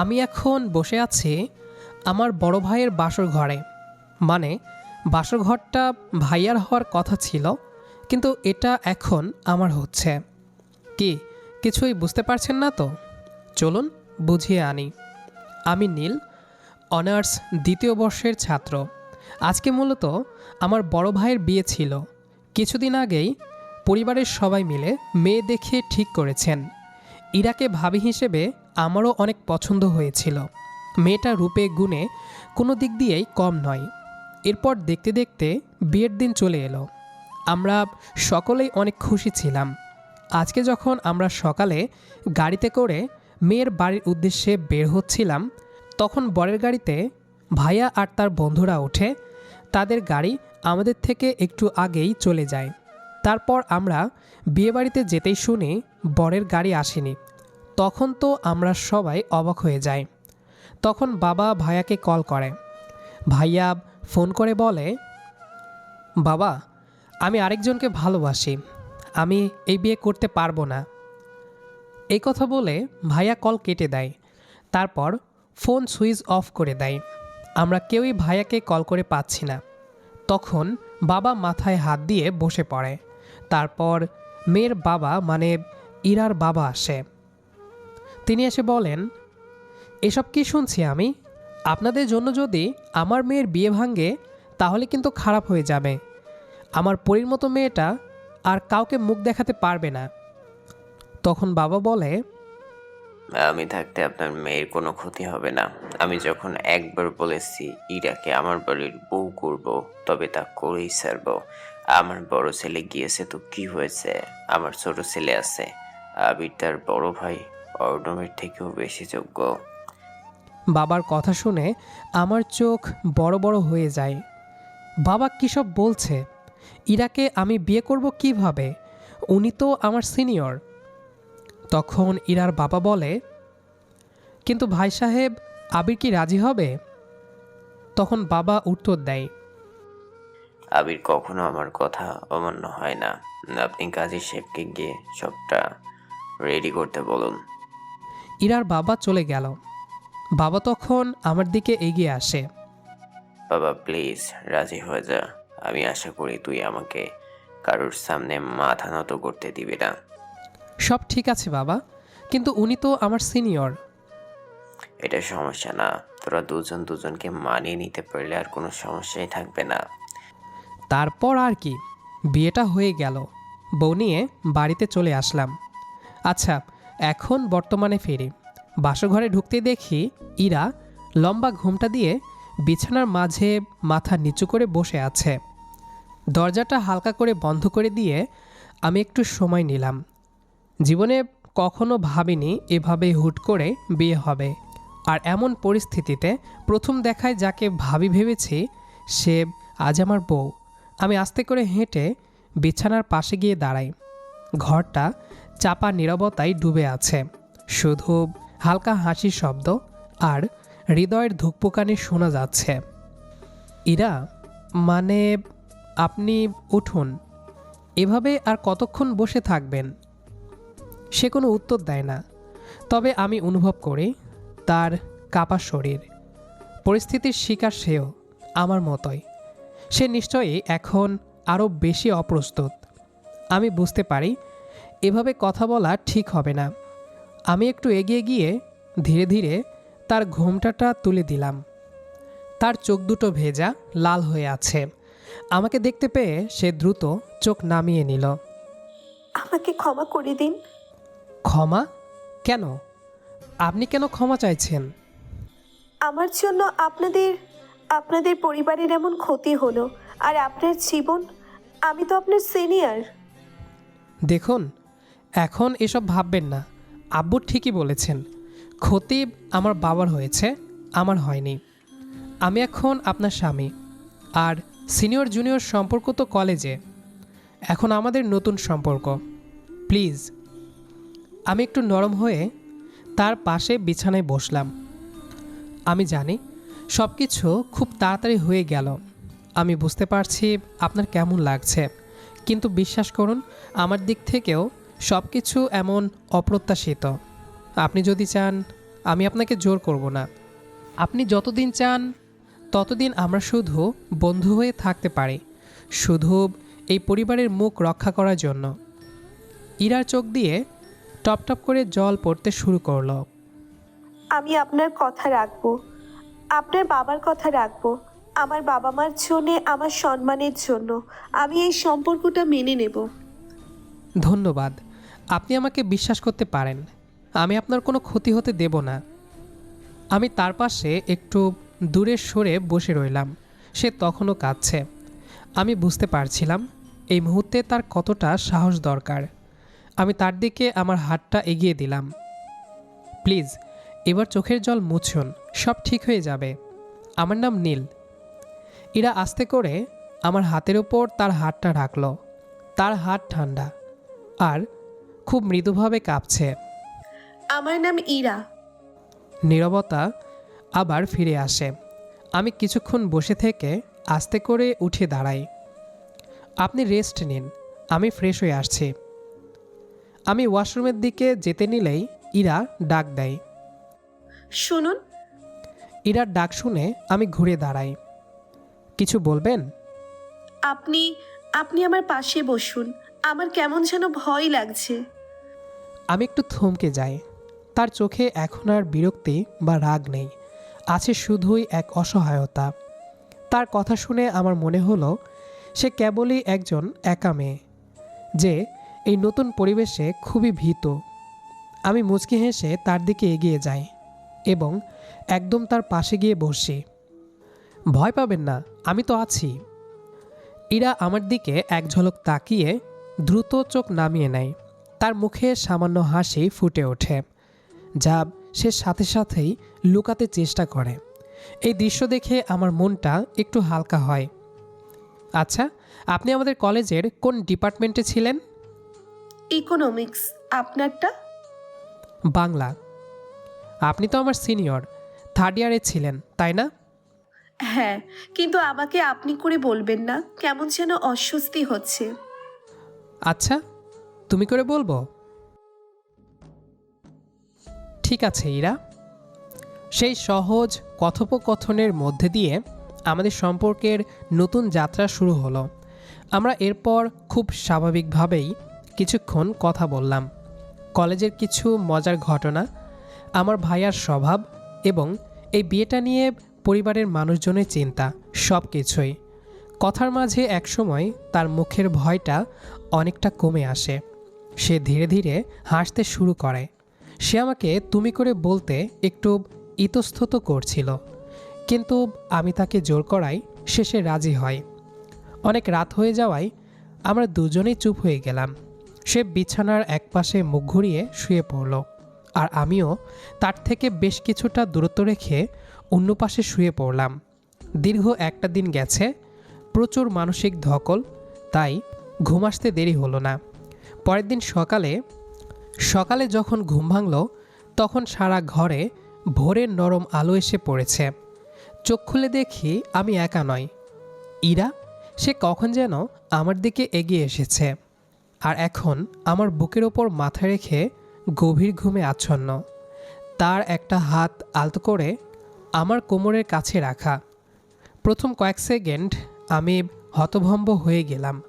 আমি এখন বসে আছি আমার বড় ভাইয়ের বাসর ঘরে। মানে বাসর ঘরটা ভাইয়ার হওয়ার কথা ছিল, কিন্তু এটা এখন আমার হচ্ছে। কি, কিছুই বুঝতে পারছেন না তো? চলুন বুঝিয়ে আনি। আমি নীল, অনার্স দ্বিতীয় বর্ষের ছাত্র। আজকে মূলত আমার বড় ভাইয়ের বিয়ে ছিল। কিছুদিন আগেই পরিবারের সবাই মিলে মেয়ে দেখে ঠিক করেছেন। ইরাকে ভাবি হিসেবে আমারও অনেক পছন্দ হয়েছিল। মেয়েটা রূপে গুণে কোনো দিক দিয়েই কম নয়। এরপর দেখতে দেখতে বিয়ের দিন চলে এলো। আমরা সকলেই অনেক খুশি ছিলাম। আজকে যখন আমরা সকালে গাড়িতে করে মেয়ের বাড়ির উদ্দেশ্যে বের হচ্ছিলাম, তখন বরের গাড়িতে ভাইয়া আর তার বন্ধুরা ওঠে। তাদের গাড়ি আমাদের থেকে একটু আগেই চলে যায়। তারপর আমরা বিয়েবাড়িতে যেতেই শুনি বরের গাড়ি আসেনি। তখন তো আমরা সবাই অবাক হয়ে যাই। তখন বাবা ভাইয়াকে কল করে। ভাইয়া ফোন করে বলে, বাবা, আমি আরেকজনকে ভালোবাসি। আমি এই বিয়ে করতে পারব না। এই কথা বলে ভাইয়া কল কেটে দেয়। তারপর ফোন সুইচ অফ করে দেয়। আমরা কেউই ভাইয়াকে কল করে পাচ্ছি না। তখন বাবা মাথায় হাত দিয়ে বসে পড়ে। তারপর মেয়ের বাবা মানে ইরার বাবা আসে। তিনি এসে বলেন, এসব কি শুনছি আমি? আপনাদের জন্য যদি আমার মেয়ের বিয়ে ভাঙে, তাহলে কিন্তু খারাপ হয়ে যাবে। আমার পরীর মতো মেয়েটা আর কাউকে মুখ দেখাতে পারবে না। তখন বাবা বলে, আমি থাকতে আপনার মেয়ের কোনো ক্ষতি হবে না। আমি যখন একবার বলেছি, ইরাকে আমার বাড়ির বউ করব, তবে তা করেই ছাড়ব। আমার বড় ছেলে গিয়েছে তো কি হয়েছে? আমার ছোট ছেলে আছে। আবির তার বড় ভাই অর্ণবের থেকেও বেশি যোগ্য। বাবার কথা শুনে আমার চোখ বড় বড় হয়ে যায়। বাবা কী সব বলছে? ইরাকে আমি বিয়ে করব কীভাবে? উনি তো আমার সিনিয়র। তখন ইরার বাবা বলে কিন্তু ভাই সাহেব আবির কি রাজি হবে? তখন বাবা উত্তর দেয় আবির কখনো আমার কথা অমান্য হয় না। আপনি কাজী শেফকে গিয়ে সবটা রেডি করতে বলুন। ইরার বাবা চলে গেল। বাবা তখন আমার দিকে এগিয়ে আসে। বাবা প্লিজ রাজি হয়ে যা। আমি আশা করি তুই আমাকে কারোর সামনে মাথা নত করতে দিবি না। সব ঠিক আছে বাবা কিন্তু উনি তো আমার সিনিয়র। এটা সমস্যা না। তোরা দুজন দুজনকে মানিয়ে নিতে পারলে আর কোনো সমস্যাই থাকবে না। তারপর আর কি বিয়েটা হয়ে গেল। বউ নিয়ে বাড়িতে চলে আসলাম। আচ্ছা এখন বর্তমানে ফিরি। বাসঘরে ঢুকতে দেখি ইরা লম্বা ঘুমটা দিয়ে বিছানার মাঝে মাথা নিচু করে বসে আছে। দরজাটা হালকা করে বন্ধ করে দিয়ে আমি একটু সময় নিলাম। জীবনে কখনো ভাবিনি এভাবে হুট করে বিয়ে হবে। আর এমন পরিস্থিতিতে প্রথম দেখায় যাকে ভাবি ভেবেছি, সে আজ আমার বউ। আমি আস্তে করে হেঁটে বিছানার পাশে গিয়ে দাঁড়াই। ঘরটা চাপা নীরবতায় ডুবে আছে। শুধু হালকা হাসির শব্দ আর হৃদয়ের ধুকপুকানি শোনা যাচ্ছে। ইরা মানে আপনি উঠুন। এভাবে আর কতক্ষণ বসে থাকবেন? সে কোনো উত্তর দেয় না। তবে আমি অনুভব করি তার কাপা শরীর। পরিস্থিতির শিকার সেও, আমার মতোই। সে নিশ্চয়ই এখন আরও বেশি অপ্রস্তুত। আমি বুঝতে পারি এভাবে কথা বলা ঠিক হবে না। আমি একটু এগিয়ে গিয়ে ধীরে ধীরে তার ঘোমটাটা তুলে দিলাম। তার চোখ দুটো ভেজা লাল হয়ে আছে। আমাকে দেখতে পেয়ে সে দ্রুত চোখ নামিয়ে নিল। আমাকে ক্ষমা করে দিন। ক্ষমা? কেন? আপনি কেন ক্ষমা চাইছেন? আমার জন্য আপনাদের আপনাদের পরিবারের এমন ক্ষতি হলো। আর আপনার জীবন আমি তো আপনার সিনিয়র। দেখুন এখন এসব ভাববেন না। আব্বু ঠিকই বলেছেন ক্ষতি আমার বাবার হয়েছে, আমার হয়নি। আমি এখন আপনার স্বামী, আর সিনিয়র জুনিয়র সম্পর্ক তো কলেজে। এখন আমাদের নতুন সম্পর্ক। প্লিজ। আমি একটু নরম হয়ে তার পাশে বিছানায় বসলাম। আমি জানি সব কিছু খুব তাড়াতাড়ি হয়ে গেল। আমি বুঝতে পারছি আপনার কেমন লাগছে, কিন্তু বিশ্বাস করুন, আমার দিক থেকেও সব কিছু এমন অপ্রত্যাশিত। আপনি যদি চান আমি আপনাকে জোর করব না। আপনি যতদিন চান ততদিন আমরা শুধু বন্ধু হয়ে থাকতে পারি। শুধু এই পরিবারের মুখ রক্ষা করার জন্য। ইরার চোখ দিয়ে টপ টপ করে জল পড়তে শুরু করল। আমি আপনার কথা রাখব। আপনার বাবার কথা রাখব। আমার বাবা মার জন্যে আমার সম্মানের জন্য। আমি এই সম্পর্কটা মেনে নেব। ধন্যবাদ। আপনি আমাকে বিশ্বাস করতে পারেন। আমি আপনার কোনো ক্ষতি হতে দেব না। আমি তার পাশে একটু দূরে সরে বসে রইলাম। সে তখনও কাঁদছে। আমি বুঝতে পারছিলাম, এই মুহূর্তে তার কতটা সাহস দরকার। আমি তার দিকে আমার হাতটা এগিয়ে দিলাম। প্লিজ, এবার চোখের জল মুছুন। সব ঠিক হয়ে যাবে। আমার নাম নীল। এরা আস্তে করে আমার হাতের ওপর তার হাতটা রাখল। তার হাত ঠান্ডা। আর খুব মৃদুভাবে কাঁপছে। আমার নাম ইরা। নীরবতা আবার ফিরে আসে। আমি কিছুক্ষণ বসে থেকে আস্তে করে উঠে দাঁড়াই। আপনি রেস্ট নিন আমি ফ্রেশ হয়ে আসছি। আমি ওয়াশরুমের দিকে যেতে নিলেই ইরা ডাক দেয়। শুনুন। ইরার ডাক শুনে আমি ঘুরে দাঁড়াই। কিছু বলবেন? আপনি আপনি আমার পাশে বসুন। আমার কেমন যেন ভয় লাগছে। আমি একটু থমকে যাই। তার চোখে এখন আর বিরক্তি বা রাগ নেই। আছে শুধুই এক অসহায়তা। তার কথা শুনে আমার মনে হলো, সে কেবলই একজন একা মেয়ে, যে এই নতুন পরিবেশে খুবই ভীত। আমি মুচকি হেসে তার দিকে এগিয়ে যাই এবং একদম তার পাশে গিয়ে বসি। ভয় পাবেন না, আমি তো আছি। ইরা আমার দিকে এক ঝলক তাকিয়ে দ্রুত চোখ নামিয়ে নেয়। তার মুখে সামান্য হাসি ফুটে ওঠে যা সে সাথে সাথেই লুকাতে চেষ্টা করে। এই দৃশ্য দেখে আমার মনটা একটু হালকা হয়। আচ্ছা আপনি আমাদের কলেজের কোন ডিপার্টমেন্টে ছিলেন? ইকোনমিক্স আপনারটা? বাংলা। আপনি তো আমার সিনিয়র থার্ড ইয়ারে ছিলেন তাই না? হ্যাঁ কিন্তু আমাকে আপনি করে বলবেন না কেমন যেন অস্বস্তি হচ্ছে। আচ্ছা তুমি করে বলব? ঠিক আছে, ইরা। সেই সহজ কথোপকথনের মধ্যে দিয়ে আমাদের সম্পর্কের নতুন যাত্রা শুরু হলো। আমরা এরপর খুব স্বাভাবিকভাবেই কিছুক্ষণ কথা বললাম। কলেজের কিছু মজার ঘটনা, আমার ভাইয়ার স্বভাব এবং এই বিয়েটা নিয়ে পরিবারের মানুষজনের চিন্তা সব কিছুই কথার মাঝে একসময় তার মুখের ভয়টা অনেকটা কমে আসে। সে ধীরে ধীরে হাসতে শুরু করে। সে আমাকে তুমি করে বলতে একটু ইতস্তত করছিল। কিন্তু আমি তাকে জোর করাই শেষে রাজি হয় অনেক রাত হয়ে যাওয়ায় আমরা দুজনেই চুপ হয়ে গেলাম। সে বিছানার একপাশে মুখ ঘুরিয়ে শুয়ে পড়ল। আর আমিও তার থেকে বেশ কিছুটা দূরত্ব রেখে অন্য পাশে শুয়ে পড়লাম। দীর্ঘ একটা দিন গেছে, প্রচুর মানসিক ধকল, তাই ঘুম আসতে দেরি হলো না। পরের দিন সকালে সকালে যখন ঘুম ভাঙল, তখন সারা ঘরে ভোরের নরম আলো এসে পড়েছে। চোখ খুলে দেখি আমি একা নয় ইরা, সে কখন যেন আমার দিকে এগিয়ে এসেছে আর এখন আমার বুকের ওপর মাথা রেখে গভীর ঘুমে আচ্ছন্ন। তার একটা হাত আলতো করে আমার কোমরের কাছে রাখা। প্রথম কয়েক সেকেন্ড আমি হতভম্ব হয়ে গেলাম।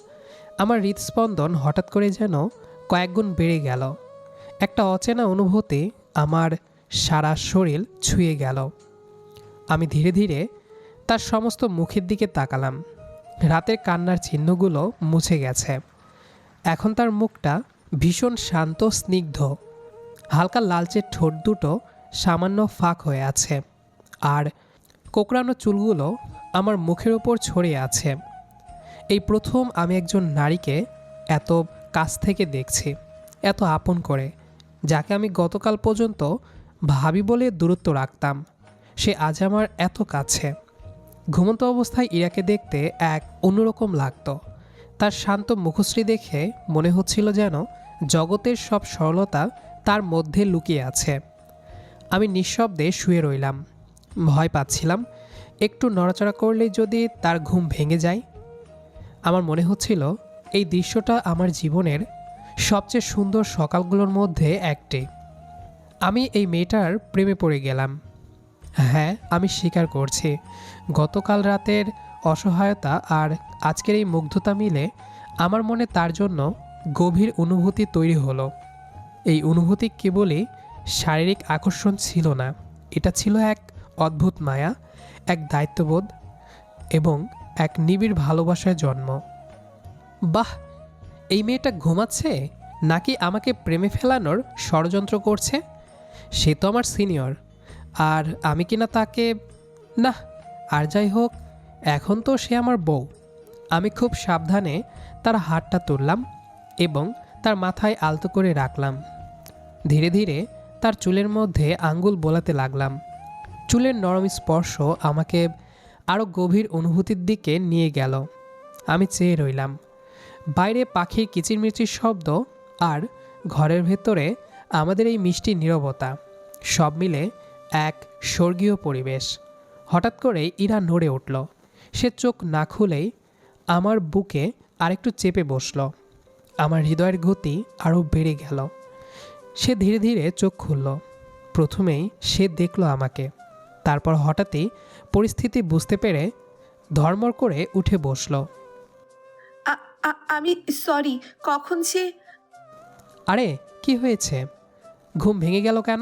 আমার হৃদস্পন্দন হঠাৎ করে যেন কয়েকগুণ বেড়ে গেল। একটা অচেনা অনুভূতি আমার সারা শরীর ছুঁয়ে গেল। আমি ধীরে ধীরে তার সমস্ত মুখের দিকে তাকালাম। রাতের কান্নার চিহ্নগুলো মুছে গেছে। এখন তার মুখটা ভীষণ শান্ত, স্নিগ্ধ। হালকা লালচে ঠোঁট দুটো সামান্য ফাঁক হয়ে আছে। আর কোকড়ানো চুলগুলো আমার মুখের ওপর ছড়িয়ে আছে। এই প্রথম আমি একজন নারীকে এত কাছ থেকে দেখছি, এত আপন করে, যাকে আমি গতকাল পর্যন্ত ভাবি বলে দূরত্ব রাখতাম। সে আজ আমার এত কাছে। ঘুমন্ত অবস্থায় ইরাকে দেখতে এক অন্যরকম লাগতো। তার শান্ত মুখশ্রী দেখে মনে হচ্ছিল যেন জগতের সব সরলতা তার মধ্যে লুকিয়ে আছে। আমি নিঃশব্দে শুয়ে রইলাম। ভয় পাচ্ছিলাম। একটু নড়াচড়া করলেই যদি তার ঘুম ভেঙে যায় আমার মনে হচ্ছিল এই দৃশ্যটা আমার জীবনের সবচেয়ে সুন্দর সকালগুলোর মধ্যে একটি। আমি এই মেয়েটার প্রেমে পড়ে গেলাম। হ্যাঁ আমি স্বীকার করছি। গতকাল রাতের অসহায়তা আর আজকের এই মুগ্ধতা মিলে আমার মনে তার জন্য গভীর অনুভূতি তৈরি হলো। এই অনুভূতি কেবলই শারীরিক আকর্ষণ ছিল না। এটা ছিল এক অদ্ভুত মায়া, এক দায়িত্ববোধ এবং এক নিবিড় ভালোবাসায় জন্ম। বাহ, এই মেয়েটা ঘুমাচ্ছে? নাকি আমাকে প্রেমে ফেলানোর ষড়যন্ত্র করছে? সে তো আমার সিনিয়র। আর আমি কিনা তাকে না আর যাই হোক, এখন তো সে আমার বউ। আমি খুব সাবধানে তার হাতটা তুললাম এবং তার মাথায় আলতো করে রাখলাম। ধীরে ধীরে তার চুলের মধ্যে আঙ্গুল বোলাতে লাগলাম। চুলের নরম স্পর্শ আমাকে আরও গভীর অনুভূতির দিকে নিয়ে গেল। আমি চেয়ে রইলাম। বাইরে পাখির কিচিরমিচির শব্দ আর ঘরের ভেতরে আমাদের এই মিষ্টি নীরবতা, সব মিলে এক স্বর্গীয় পরিবেশ। হঠাৎ করে ইরা নড়ে উঠল। সে চোখ না খুলেই আমার বুকে আরেকটু চেপে বসল। আমার হৃদয়ের গতি আরও বেড়ে গেল। সে ধীরে ধীরে চোখ খুলল। প্রথমেই সে দেখল আমাকে। তারপর হঠাৎই পরিস্থিতি বুঝতে পেরে ধর্মর করে উঠে বসল। আমি সরি কখন যে? আরে কি হয়েছে? ঘুম ভেঙে গেল কেন?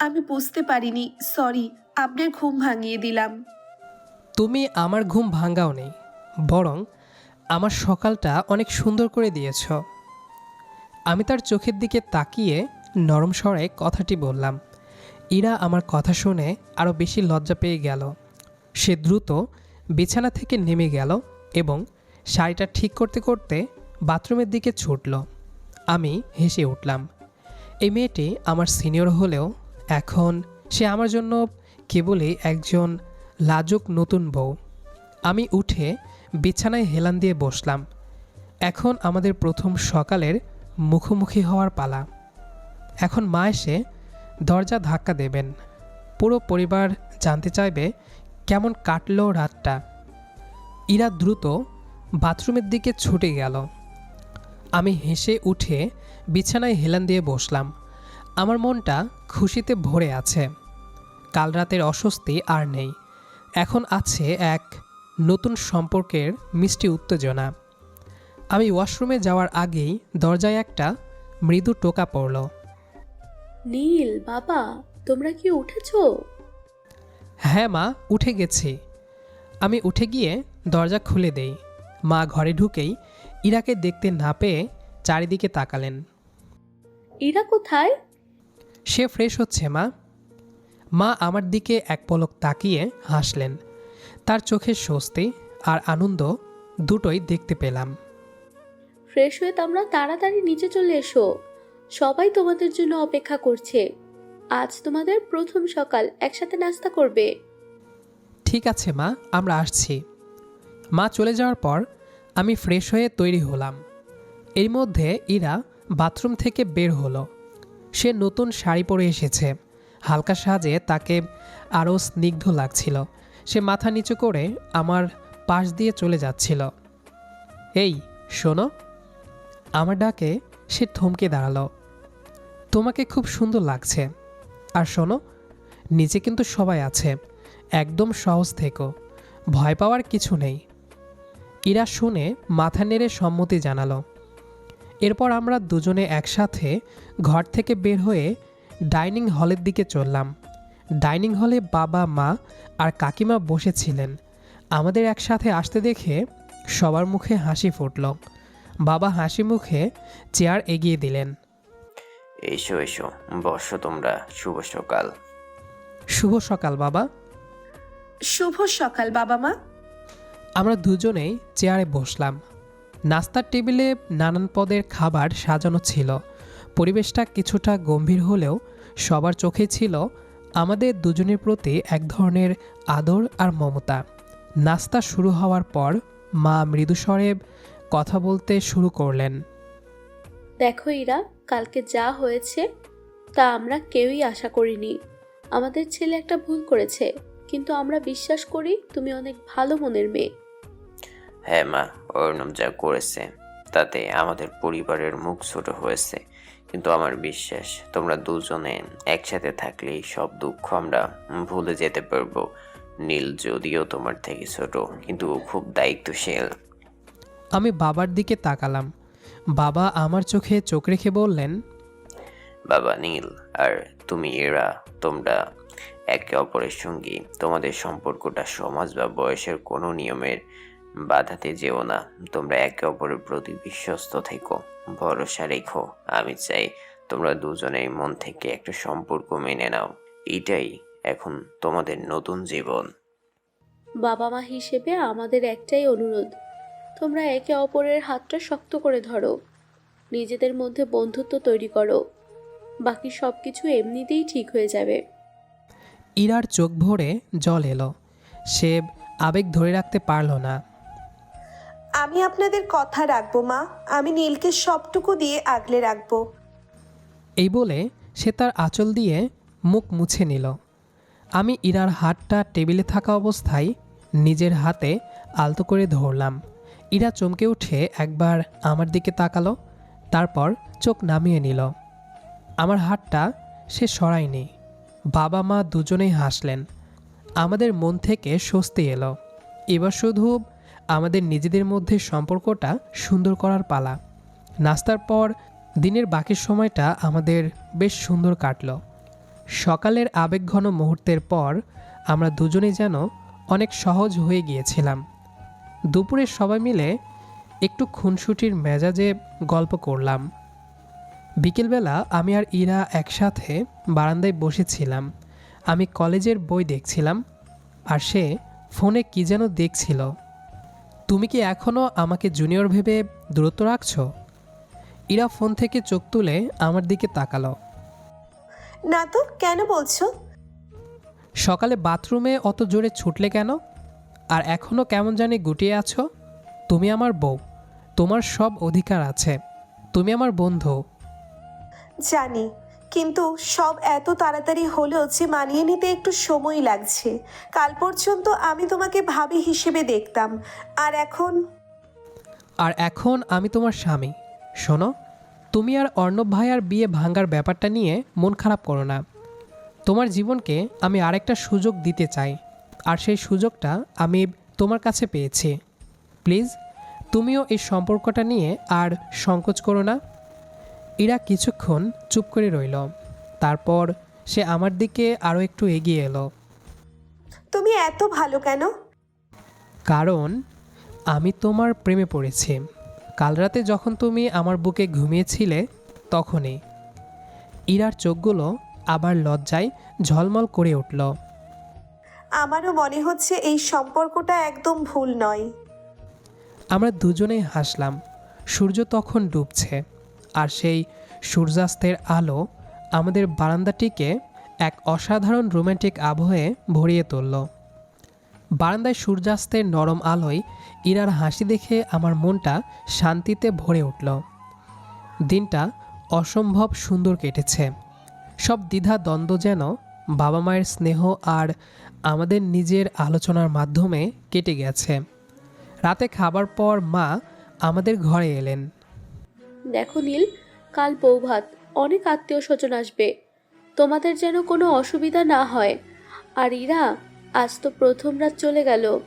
আমি বুঝতে পারিনি সরি আপনার ঘুম ভাঙিয়ে দিলাম। তুমি আমার ঘুম ভাঙ্গাও নেই বরং আমার সকালটা অনেক সুন্দর করে দিয়েছ। আমি তার চোখের দিকে তাকিয়ে নরম স্বরে কথাটি বললাম। ইরা আমার কথা শুনে আরও বেশি লজ্জা পেয়ে গেল। সে দ্রুত বিছানা থেকে নেমে গেল এবং শাড়িটা ঠিক করতে করতে বাথরুমের দিকে ছুটল। আমি হেসে উঠলাম, এই মেয়েটি আমার সিনিয়র হলেও এখন সে আমার জন্য কেবলই একজন লাজুক নতুন বউ। আমি উঠে বিছানায় হেলান দিয়ে বসলাম। এখন আমাদের প্রথম সকালের মুখোমুখি হওয়ার পালা। এখন মা এসে দরজা ধাক্কা দেবেন। পুরো পরিবার জানতে চাইবে কেমন কাটলো রাতটা। ইরা দ্রুত বাথরুমের দিকে ছুটে গেল। আমি হেসে উঠে বিছানায় হেলান দিয়ে বসলাম। আমার মনটা খুশিতে ভরে আছে। কাল রাতের অস্বস্তি আর নেই। এখন আছে এক নতুন সম্পর্কের মিষ্টি উত্তেজনা। আমি ওয়াশরুমে যাওয়ার আগেই দরজায় একটা মৃদু টোকা পড়ল। নীল বাবা তোমরা কি উঠেছো? হ্যাঁ মা উঠে গেছি। আমি উঠে গিয়ে দরজা খুলে দেই। মা ঘরে ঢুকেই ইরাকে দেখতে না পেয়ে চারিদিকে তাকালেন। ইরা কোথায়? সে ফ্রেশ হচ্ছে মা। মা আমার দিকে এক পলক তাকিয়ে হাসলেন। তার চোখের স্বস্তি আর আনন্দ দুটোই দেখতে পেলাম। ফ্রেশ হয়ে তোমরা তাড়াতাড়ি নিচে চলে এসো। সবাই তোমাদের জন্য অপেক্ষা করছে। আজ তোমাদের প্রথম সকাল, একসাথে নাস্তা করবে। ঠিক আছে, মা, আমরা আসছি। মা চলে যাওয়ার পর আমি ফ্রেশ হয়ে তৈরি হলাম। এর মধ্যে ইরা বাথরুম থেকে বের হলো। সে নতুন শাড়ি পরে এসেছে। হালকা সাজে তাকে আরও স্নিগ্ধ লাগছিল। সে মাথা নিচু করে আমার পাশ দিয়ে চলে যাচ্ছিল। এই, শোনো। আমার ডাকে সে থমকে দাঁড়াল। তোমাকে খুব সুন্দর লাগছে। আর শোনো, নিচে কিন্তু সবাই আছে। একদম সহজ থেকো। ভয় পাওয়ার কিছু নেই। ইরা শুনে মাথা নেড়ে সম্মতি জানালো। এরপর আমরা দুজনে একসাথে ঘর থেকে বের হয়ে ডাইনিং হলের দিকে চললাম। ডাইনিং হলে বাবা, মা আর কাকিমা বসেছিলেন। আমাদের একসাথে আসতে দেখে সবার মুখে হাসি ফুটল। বাবা হাসি মুখে চেয়ার এগিয়ে দিলেন। এসো এসো বসো তোমরা। শুভ সকাল। শুভ সকাল বাবা। শুভ সকাল বাবা মা। আমরা দুজনেই চেয়ারে বসলাম। নাস্তার টেবিলে নানান পদের খাবার সাজানো ছিল। পরিবেশটা কিছুটা গম্ভীর হলেও সবার চোখে ছিল আমাদের দুজনের প্রতি এক ধরনের আদর আর মমতা। নাস্তা শুরু হওয়ার পর মা মৃদুস্বরে কথা বলতে শুরু করলেন। দেখো ইরা কালকে যা হয়েছে তা আমরা কেউই আশা করিনি। আমাদের ছেলে একটা ভুল করেছে কিন্তু আমরা বিশ্বাস করি তুমি অনেক ভালো মনের মেয়ে। হ্যাঁ মা অর্ণব যা করেছে তাতে আমাদের পরিবারের মুখ ছোট হয়েছে কিন্তু আমার বিশ্বাস তোমরা দুজনে একসাথে থাকলেই সব দুঃখ আমরা ভুলে যেতে পারব। নীল যদিও তোমার থেকে ছোট কিন্তু ও খুব দায়িত্বশীল। আমি বাবার দিকে তাকালাম। বাবা আমার চোখে চোখ রেখে বললেন বাবা নীল আর তুমি এরা তোমরা একে অপরের সঙ্গী। তোমাদের সম্পর্কটা সমাজ বা বয়সের কোনো নিয়মের বাধাতে যেও না। তোমরা একে অপরের প্রতি বিশ্বস্ত থেকো ভরসা রেখো। আমি চাই তোমরা দুজনেই মন থেকে একটা সম্পর্ক মেনে নাও। এটাই এখন তোমাদের নতুন জীবন। বাবা মা হিসেবে আমাদের একটাই অনুরোধ তোমরা একে অপরের হাতটা শক্ত করে ধরো। নিজেদের মধ্যে বন্ধুত্ব তৈরি করো। বাকি সব কিছু এমনিতেই ঠিক হয়ে যাবে। ইরার চোখ ভরে জল এলো। সে আবেগ ধরে রাখতে পারল না। আমি আপনাদের কথা রাখব মা। আমি নীলকে সবটুকু দিয়ে আগলে রাখব। এই বলে সে তার আঁচল দিয়ে মুখ মুছে নিল। আমি ইরার হাতটা টেবিলে থাকা অবস্থায় নিজের হাতে আলতো করে ধরলাম। ইরা চমকে উঠে একবার আমার দিকে তাকালো, তারপর চোখ নামিয়ে নিল। আমার হাতটা সে সরায়নি। বাবা মা দুজনেই হাসলেন। আমাদের মন থেকে স্বস্তি এলো। এবার শুধু আমাদের নিজেদের মধ্যে সম্পর্কটা সুন্দর করার পালা। নাস্তার পর দিনের বাকি সময়টা আমাদের বেশ সুন্দর কাটলো। সকালের আবেগঘন মুহূর্তের পর আমরা দুজনেই যেন অনেক সহজ হয়ে গিয়েছিলাম। দুপুরে সবাই মিলে একটু খুনসুটির মেজাজে গল্প করলাম। বিকেলবেলা আমি আর ইরা একসাথে বারান্দায় বসেছিলাম। আমি কলেজের বই দেখছিলাম আর সে ফোনে কি যেন দেখছিল। তুমি কি এখনও আমাকে জুনিয়র ভেবে দূরত্ব রাখছ? ইরা ফোন থেকে চোখ তুলে আমার দিকে তাকালো। না তো কেন বলছো? সকালে বাথরুমে অত জোরে ছুটলে কেন? আর এখনও কেমন জানি গুটিয়ে আছো? তুমি আমার বউ। তোমার সব অধিকার আছে। তুমি আমার বন্ধু। জানি কিন্তু সব এত তাড়াতাড়ি হলেও যে মানিয়ে নিতে একটু সময় লাগছে। কাল পর্যন্ত আমি তোমাকে ভাবি হিসেবে দেখতাম। আর এখন? আর এখন আমি তোমার স্বামী। শোনো তুমি আর অর্ণব ভাইয়ার বিয়ে ভাঙার ব্যাপারটা নিয়ে মন খারাপ করো না। তোমার জীবনকে আমি আরেকটা সুযোগ দিতে চাই। আর সেই সুযোগটা আমি তোমার কাছে পেয়েছি। প্লিজ তুমিও এই সম্পর্কটা নিয়ে আর সংকোচ করো না। ইরা কিছুক্ষণ চুপ করে রইল। তারপর সে আমার দিকে আরও একটু এগিয়ে এলো। তুমি এত ভালো কেন? কারণ আমি তোমার প্রেমে পড়েছি। কাল রাতে যখন তুমি আমার বুকে ঘুমিয়েছিলে তখনই। ইরার চোখগুলো আবার লজ্জায় ঝলমল করে উঠল। আমারও মনে হচ্ছে এই সম্পর্কটা একদম ভুল নয়। আমরা দুজনেই হাসলাম। সূর্য তখন ডুবছে। আর সেই সূর্যাস্তের আলো আমাদের বারান্দাটিকে এক অসাধারণ রোম্যান্টিক আবহে ভরিয়ে তুলল। বারান্দায় সূর্যাস্তের নরম আলোয় ইরার হাসি দেখে আমার মনটা শান্তিতে ভরে উঠল। দিনটা অসম্ভব সুন্দর কেটেছে। সব দ্বিধা দ্বন্দ্ব যেন বাবা মায়ের স্নেহ আর আমাদের নিজের আলোচনার মাধ্যমে কেটে গেছে। রাতে খাবার পর মা আমাদের ঘরে এলেন। দেখো নীল কাল বউ ভাত অনেক আত্মীয় স্বজন আসবে। তোমাদের যেন কোনো অসুবিধা না হয়। আর ইরা আজ তো প্রথম রাত চলে গেল।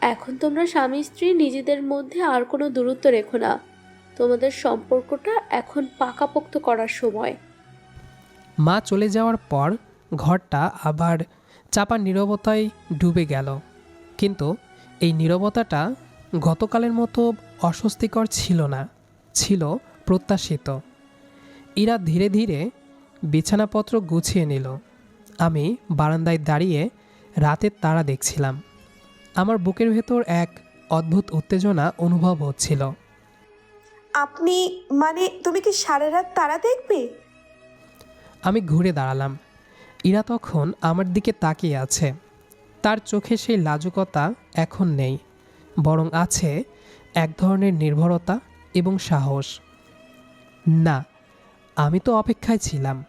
এখন তোমরা স্বামী স্ত্রী নিজেদের মধ্যে আর কোনো দূরত্ব রেখো না। তোমাদের সম্পর্কটা এখন পাকাপোক্ত করার সময়। মা চলে যাওয়ার পর ঘরটা আবার চাপা নীরবতায় ডুবে গেল। কিন্তু এই নীরবতাটা গতকালের মতো অস্বস্তিকর ছিল না ছিল প্রত্যাশিত। ইরা ধীরে ধীরে বিছানাপত্র গুছিয়ে নিল। আমি বারান্দায় দাঁড়িয়ে রাতের তারা দেখছিলাম। আমার বুকের ভেতর এক অদ্ভুত উত্তেজনা অনুভব হচ্ছিল। আপনি মানে তুমি কি সারা রাত তারা দেখবে? আমি ঘুরে দাঁড়ালাম। ইরা তখন আমার দিকে তাকিয়ে আছে। তার চোখে সেই লাজুকতা এখন নেই বরং আছে এক ধরনের নির্ভরতা এবং সাহস। না আমি তো অপেক্ষায় ছিলাম।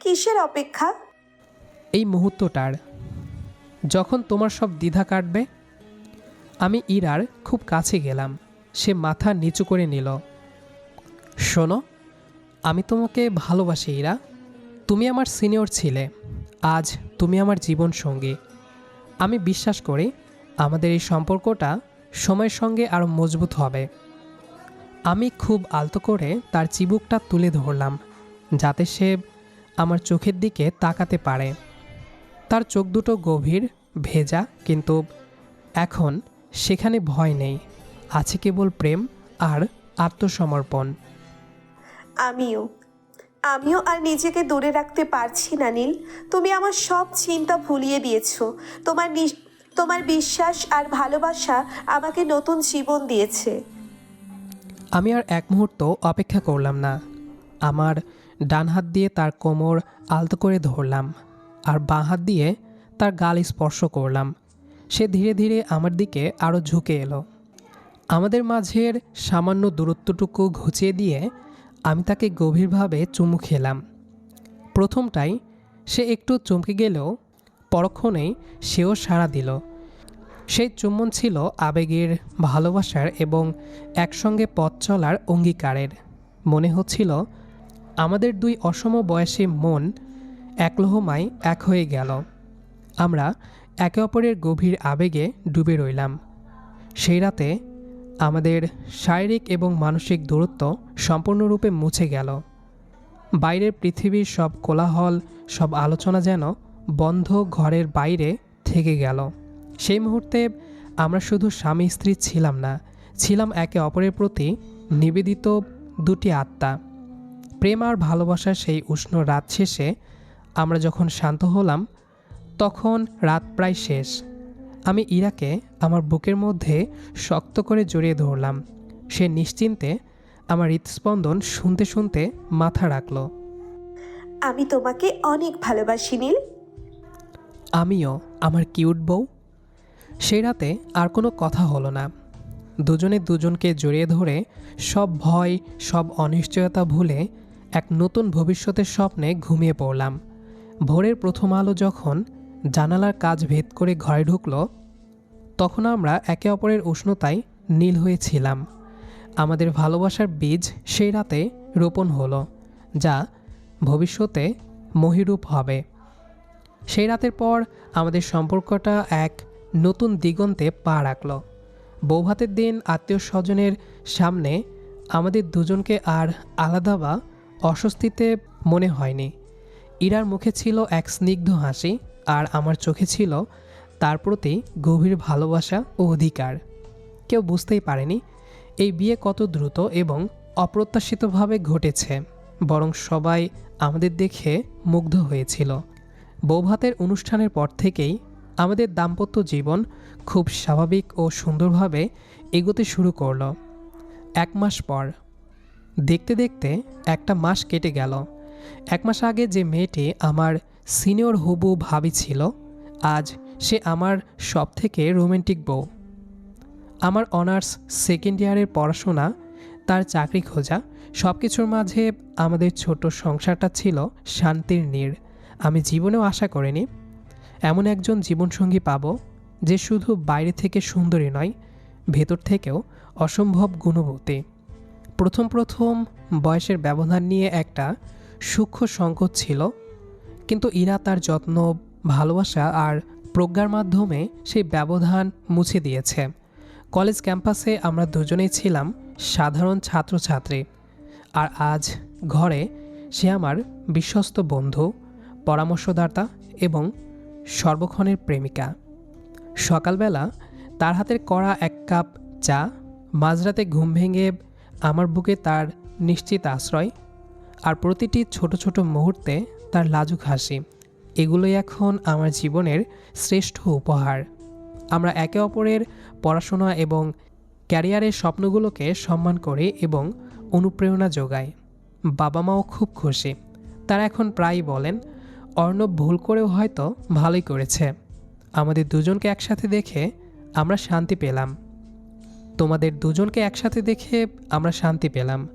কিসের অপেক্ষা? এই মুহূর্তটার। যখন তোমার সব দ্বিধা কাটবে আমি ইরার খুব কাছে গেলাম। সে মাথা নিচু করে নিল। শোনো আমি তোমাকে ভালোবাসি ইরা। তুমি আমার সিনিয়র ছিলে। আজ তুমি আমার জীবন সঙ্গী। আমি বিশ্বাস করি আমাদের এই সম্পর্কটা সময়ের সঙ্গে আরও মজবুত হবে। আমি খুব আলতো করে তার চিবুকটা তুলে ধরলাম, যাতে সে আমার চোখের দিকে তাকাতে পারে। তার চোখ দুটো গভীর, ভেজা, কিন্তু এখন সেখানে ভয় নেই। আছে কেবল প্রেম আর আত্মসমর্পণ। আমিও। আমিও আর নিজেকে দূরে রাখতে পারছি না, নীল। তুমি আমার সব চিন্তা ভুলিয়ে দিয়েছ। তোমার তোমার বিশ্বাস আর ভালোবাসা আমাকে নতুন জীবন দিয়েছে। আমি আর এক মুহূর্ত অপেক্ষা করলাম না। আমার ডান হাত দিয়ে তার কোমর আলতো করে ধরলাম আর বাঁ হাত দিয়ে তার গাল স্পর্শ করলাম। সে ধীরে ধীরে আমার দিকে আরও ঝুঁকে এলো। আমাদের মাঝের সামান্য দূরত্বটুকু ঘুচিয়ে দিয়ে আমি তাকে গভীরভাবে চুমু খেলাম। প্রথমটাই সে একটু চমকে গেলেও পরক্ষণেই সেও সাড়া দিল। সেই চুম্বন ছিল আবেগের, ভালোবাসার এবং একসঙ্গে পথ চলার অঙ্গীকারের। মনে হচ্ছিল, আমাদের দুই অসম বয়সী মন একলহমায় এক হয়ে গেল। আমরা একে অপরের গভীর আবেগে ডুবে রইলাম। সেই রাতে আমাদের শারীরিক এবং মানসিক দূরত্ব সম্পূর্ণরূপে মুছে গেল। বাইরের পৃথিবীর সব কোলাহল, সব আলোচনা যেন বন্ধ ঘরের বাইরে থেকে গেল। সেই মুহূর্তে আমরা শুধু স্বামী স্ত্রী ছিলাম না, ছিলাম একে অপরের প্রতি নিবেদিত দুটি আত্মা। প্রেম আর ভালোবাসার সেই উষ্ণ রাত শেষে আমরা যখন শান্ত হলাম, তখন রাত প্রায় শেষ। আমি ইরাকে আমার বুকের মধ্যে শক্ত করে জড়িয়ে ধরলাম। সে নিশ্চিন্তে আমার হৃদস্পন্দন শুনতে শুনতে মাথা রাখল। আমি তোমাকে অনেক ভালোবাসি নীল। আমিও আমার কিউট বউ। সেই রাতে আর কোনো কথা হলো না। দুজনে দুজনকে জড়িয়ে ধরে সব ভয় সব অনিশ্চয়তা ভুলে এক নতুন ভবিষ্যতের স্বপ্নে ঘুমিয়ে পড়লাম। ভোরের প্রথম আলো যখন জানালার কাজ ভেদ করে ঘরে ঢুকলো, তখন আমরা একে অপরের উষ্ণতায় নীল হয়েছিলাম। আমাদের ভালোবাসার বীজ সেই রাতে রোপণ হলো, যা ভবিষ্যতে মহিরূপ হবে। সেই রাতের পর আমাদের সম্পর্কটা এক নতুন দিগন্তে পা রাখল। বৌভাতের দিন আত্মীয় স্বজনের সামনে আমাদের দুজনকে আর আলাদা বা অস্বস্তিতে মনে হয়নি। ইরার মুখে ছিল এক স্নিগ্ধ হাসি আর আমার চোখে ছিল তার প্রতি গভীর ভালোবাসা ও অধিকার। কেউ বুঝতেই পারেনি এই বিয়ে কত দ্রুত এবং অপ্রত্যাশিতভাবে ঘটেছে, বরং সবাই আমাদের দেখে মুগ্ধ হয়েছিল। বৌভাতের অনুষ্ঠানের পর থেকেই আমাদের দাম্পত্য জীবন খুব স্বাভাবিক ও সুন্দরভাবে এগোতে শুরু করল। এক মাস পর, দেখতে দেখতে একটা মাস কেটে গেল। এক মাস আগে যে মেয়েটি আমার সিনিয়র হবু ভাবি ছিল, আজ সে আমার সব থেকে রোমান্টিক বউ। আমার অনার্স সেকেন্ড ইয়ারের পড়াশোনা, তার চাকরি খোঁজা সব কিছুর মাঝে আমাদের ছোট সংসারটা ছিল শান্তির নীড়। আমি জীবনেও আশা করিনি, এমন একজন জীবনসঙ্গী পাব যে শুধু বাইরে থেকে সুন্দরী নয়, ভেতর থেকেও অসম্ভব গুণবতী। প্রথম প্রথম বয়সের ব্যবধান নিয়ে একটা সূক্ষ্ম সংকট ছিল কিন্তু ইরা তার যত্ন, ভালোবাসা আর প্রজ্ঞার মাধ্যমে সেই ব্যবধান মুছে দিয়েছে। কলেজ ক্যাম্পাসে আমরা দুজনেই ছিলাম সাধারণ ছাত্রছাত্রী। আর আজ ঘরে সে আমার বিশ্বস্ত বন্ধু, পরামর্শদাতা এবং সর্বক্ষণের প্রেমিকা। সকালবেলা তার হাতের করা এক কাপ চা, মাঝরাতে ঘুম ভেঙে আমার বুকে তার নিশ্চিত আশ্রয়, আর প্রতিটি ছোট ছোট মুহূর্তে তার লাজুক হাসি। এগুলোই এখন আমার জীবনের শ্রেষ্ঠ উপহার। আমরা একে অপরের পড়াশোনা এবং ক্যারিয়ারের স্বপ্নগুলোকে সম্মান করে এবং অনুপ্রেরণা যোগাই। বাবা মাও খুব খুশি। তারা এখন প্রায়ই বলেন, অর্ণব ভুল করেও হয়তো ভালোই করেছে। আমাদের দুজনকে একসাথে দেখে আমরা শান্তি পেলাম। তোমাদের দুজনকে একসাথে দেখে আমরা শান্তি পেলাম।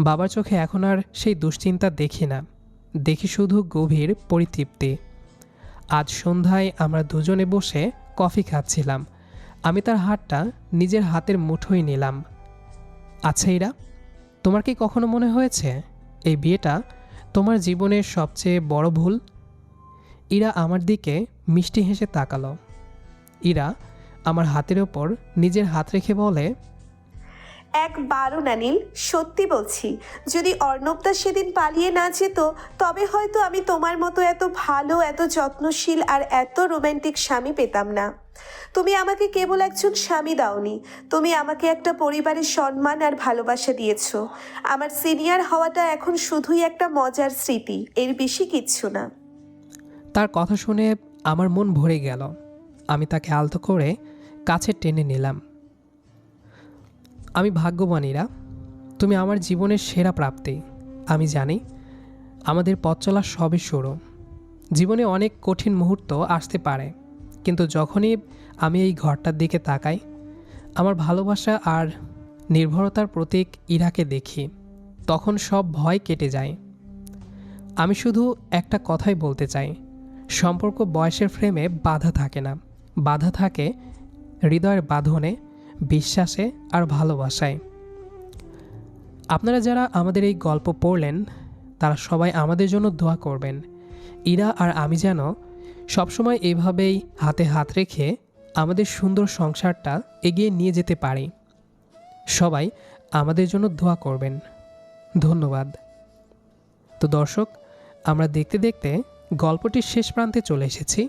বাবার চোখে এখন আর সেই দুশ্চিন্তা দেখি না। দেখি শুধু গভীর পরিতৃপ্তি। আজ সন্ধ্যায় আমরা দুজনে বসে কফি খাচ্ছিলাম। আমি তার হাতটা নিজের হাতের মুঠোয় নিলাম। আচ্ছা ইরা, তোমার কি কখনো মনে হয়েছে এই বিয়েটা তোমার জীবনের সবচেয়ে বড় ভুল? ইরা আমার দিকে মিষ্টি হেসে তাকালো। ইরা আমার হাতের ওপর নিজের হাত রেখে বলে একবারও না নীল সত্যি বলছি, যদি অর্ণবদা সেদিন পালিয়ে না যেত, তবে হয়তো আমি তোমার মতো এত ভালো, এত যত্নশীল আর এত রোমান্টিক স্বামী পেতাম না। তুমি আমাকে কেবল একজন স্বামী দাওনি, তুমি আমাকে একটা পরিবারের সম্মান আর ভালোবাসা দিয়েছ। আমার সিনিয়র হওয়াটা এখন শুধুই একটা মজার স্মৃতি, এর বেশি কিচ্ছু না। তার কথা শুনে আমার মন ভরে গেল। আমি তাকে আলতো করে কাছে টেনে নিলাম। আমি ভাগ্যবানীরা, তুমি আমার জীবনের সেরা প্রাপ্তি। আমি জানি, আমাদের পথ চলা সবে শুরু। জীবনে অনেক কঠিন মুহূর্ত আসতে পারে, কিন্তু যখনই আমি এই ঘরটার দিকে তাকাই, আমার ভালোবাসা আর নির্ভরতার প্রতীক ইরাকে দেখি, তখন সব ভয় কেটে যায়। আমি শুধু একটা কথাই বলতে চাই, সম্পর্ক বয়সের ফ্রেমে বাধা থাকে না। বাধা থাকে হৃদয়ের বাঁধনে বিশ্বাসে আর ভালোবাসায়। আপনারা যারা আমাদের এই গল্প পড়লেন, তারা সবাই আমাদের জন্য দোয়া করবেন। ইরা আর আমি যেন সবসময় এভাবেই হাতে হাত রেখে আমাদের সুন্দর সংসারটা এগিয়ে নিয়ে যেতে পারি। সবাই আমাদের জন্য দোয়া করবেন। ধন্যবাদ। তো দর্শক, আমরা দেখতে দেখতে গল্পটির শেষ প্রান্তে চলে এসেছি।